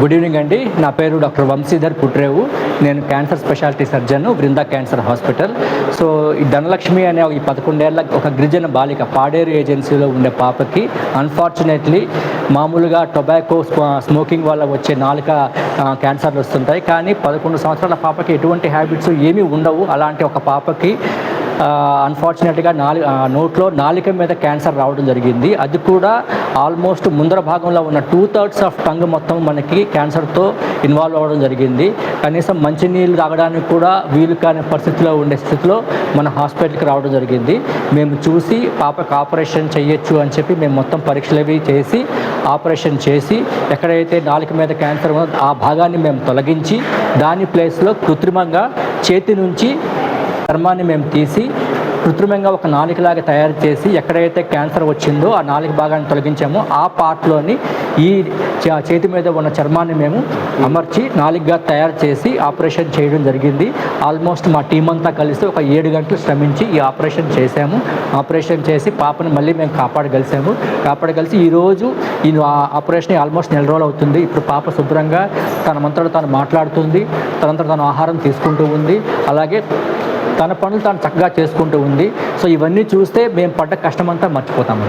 Good evening అండి. నా పేరు డాక్టర్ వంశీధర్ పుట్రేవు. నేను cancer speciality surgeon Brinda cancer hospital. So ఈ ధనలక్ష్మి అనే ఈ పదకొండేళ్ళ ఒక గిరిజన బాలిక పాడేరు ఏజెన్సీలో ఉండే పాపకి అన్ఫార్చునేట్లీ మామూలుగా టొబాకో స్మోకింగ్ వల్ల వచ్చే నాలుక క్యాన్సర్లు వస్తుంటాయి. కానీ పదకొండు సంవత్సరాల పాపకి ఎటువంటి హ్యాబిట్స్ ఏమీ ఉండవు. అలాంటి ఒక పాపకి అన్ఫార్చునేట్గా నాలి నోట్లో నాలిక మీద క్యాన్సర్ రావడం జరిగింది. అది కూడా ఆల్మోస్ట్ ముందర భాగంలో ఉన్న టూ థర్డ్స్ ఆఫ్ టంగ్ మొత్తం మనకి క్యాన్సర్తో ఇన్వాల్వ్ అవ్వడం జరిగింది. కనీసం మంచినీళ్ళు తాగడానికి కూడా వీలు కాని పరిస్థితిలో ఉండే స్థితిలో మన హాస్పిటల్కి రావడం జరిగింది. మేము చూసి పాపకు ఆపరేషన్ చేయొచ్చు అని చెప్పి మేము మొత్తం పరీక్షలు అవి చేసి ఆపరేషన్ చేసి ఎక్కడైతే నాలుక మీద క్యాన్సర్ ఉన్నదో ఆ భాగాన్ని మేము తొలగించి దాని ప్లేస్లో కృత్రిమంగా చేతి నుంచి చర్మాన్ని మేము తీసి కృత్రిమంగా ఒక నాలికలాగా తయారు చేసి ఎక్కడైతే క్యాన్సర్ వచ్చిందో ఆ నాలుక భాగాన్ని తొలగించామో ఆ పార్ట్లోని ఈ చేతి మీద ఉన్న చర్మాన్ని మేము అమర్చి నాలుగుగా తయారు చేసి ఆపరేషన్ చేయడం జరిగింది. ఆల్మోస్ట్ మా టీం అంతా కలిసి ఒక ఏడు గంటలు శ్రమించి ఈ ఆపరేషన్ చేశాము. ఆపరేషన్ చేసి పాపను మళ్ళీ మేము కాపాడగలిసాము. కాపాడగలిసి ఈరోజు ఈ ఆ- ఆపరేషన్ ఆల్మోస్ట్ నెల రోజులు అవుతుంది. ఇప్పుడు పాప శుభ్రంగా తన మంతలో తాను మాట్లాడుతుంది. తనంతట తను ఆహారం తీసుకుంటూ ఉంది. అలాగే తన పనులు తాను చక్కగా చేసుకుంటూ ఉంది. సో ఇవన్నీ చూస్తే మేము పడ్డ కష్టమంతా మర్చిపోతాము